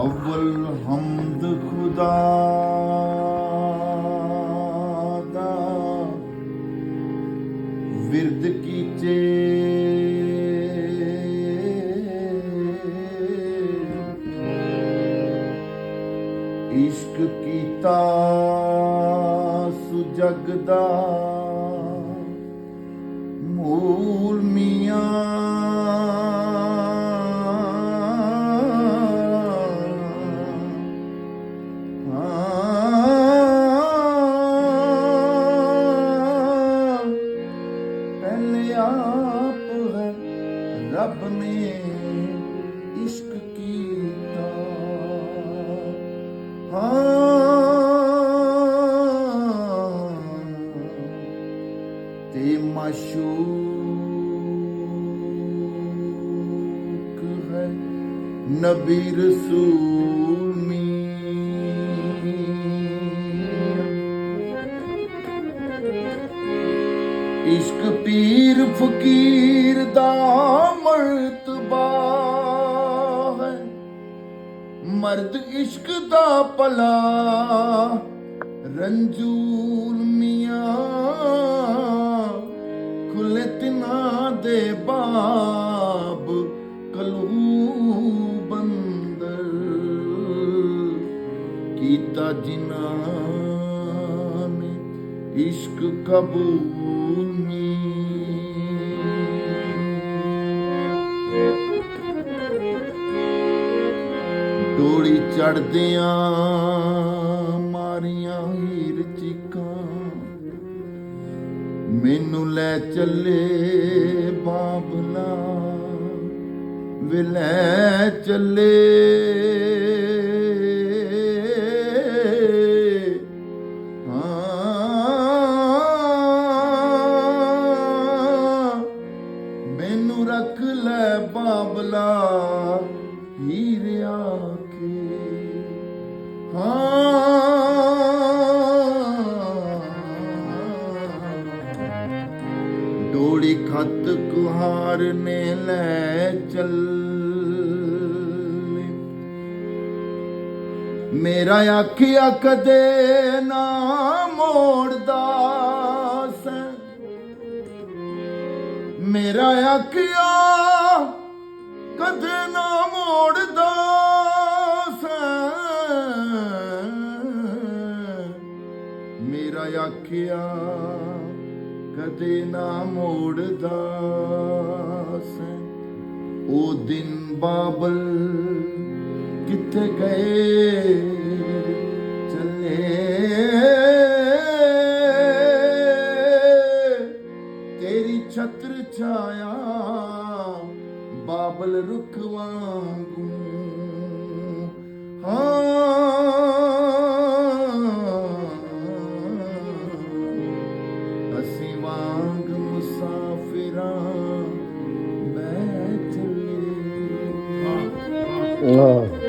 ਅਵਲ ਹਮਦ ਖੁਦਾ ਦਾ ਵਿਰਦ ਕੀਚੇ ਇਸ਼ਕ ਕੀਤਾ ਸੁਜਗਦਾ ਮੂਲ ਮੀਆਂ ਰੱਬ ਨੇ ਇਸ਼ਕ ਕੀਤਾ ਹਾਂ ਤੇ ਮਾਸ਼ੂਕ ਹੈ ਨਬੀ ਰਸੂਲ ਇਸ਼ਕ ਪੀਰ ਫਕੀਰ ਦਾ ਮਰਤਬਾ ਹੈ। ਮਰਦ ਇਸ਼ਕ ਦਾ ਪਲਾ ਰੰਜੂਲ ਮੀਆਂ ਖੁੱਲੇ ਤਿਨਾ ਦੇ ਬਾਬ ਕਲੂ ਬੰਦਰ ਕੀਤਾ ਜਿਨ੍ਹਾਂ ਨੇ ਇਸ਼ਕ ਕਬੂਲ ਚੜਦਿਆਂ ਮਾਰੀਆਂ ਹੀਰ ਚੀਕਾਂ। ਮੈਨੂੰ ਲੈ ਚੱਲੇ ਬਾਬਲਾ, ਵੇ ਲੈ ਚੱਲੇ। ਹਾਂ, ਮੈਨੂੰ ਰੱਖ ਲੈ ਬਾਬਲਾ ਹੀਰ ਆ ਡੋਲੀ ਖਤ ਕੁਹਾਰ ਨੇ ਲੈ ਚੱਲ। ਮੇਰਾ ਆਖਿਆ ਕਦੇ ਨਾ ਮੋੜਦਾ ਸੈਂ। ਮੇਰਾ ਆਖਿਆ ਕਦੇ ਨਾ ਆਖਿਆ, ਕਦੇ ਨਾ ਮੋੜਦਾ ਸੈਂ ਉਹ ਦਿਨ ਬਾਬਲ ਕਿੱਥੇ ਗਏ, ਚੱਲੇ। ਤੇਰੀ ਛਤਰ ਛਾਇਆ, ਬਾਬਲ ਰੁੱਖ ਵਾਂਗੂ। ਅਸੀਂ ਵਾਂਗ ਮੁਸਾਫਿਰਾਂ ਬੈ ਚੱਲੇ ਵਾਹ।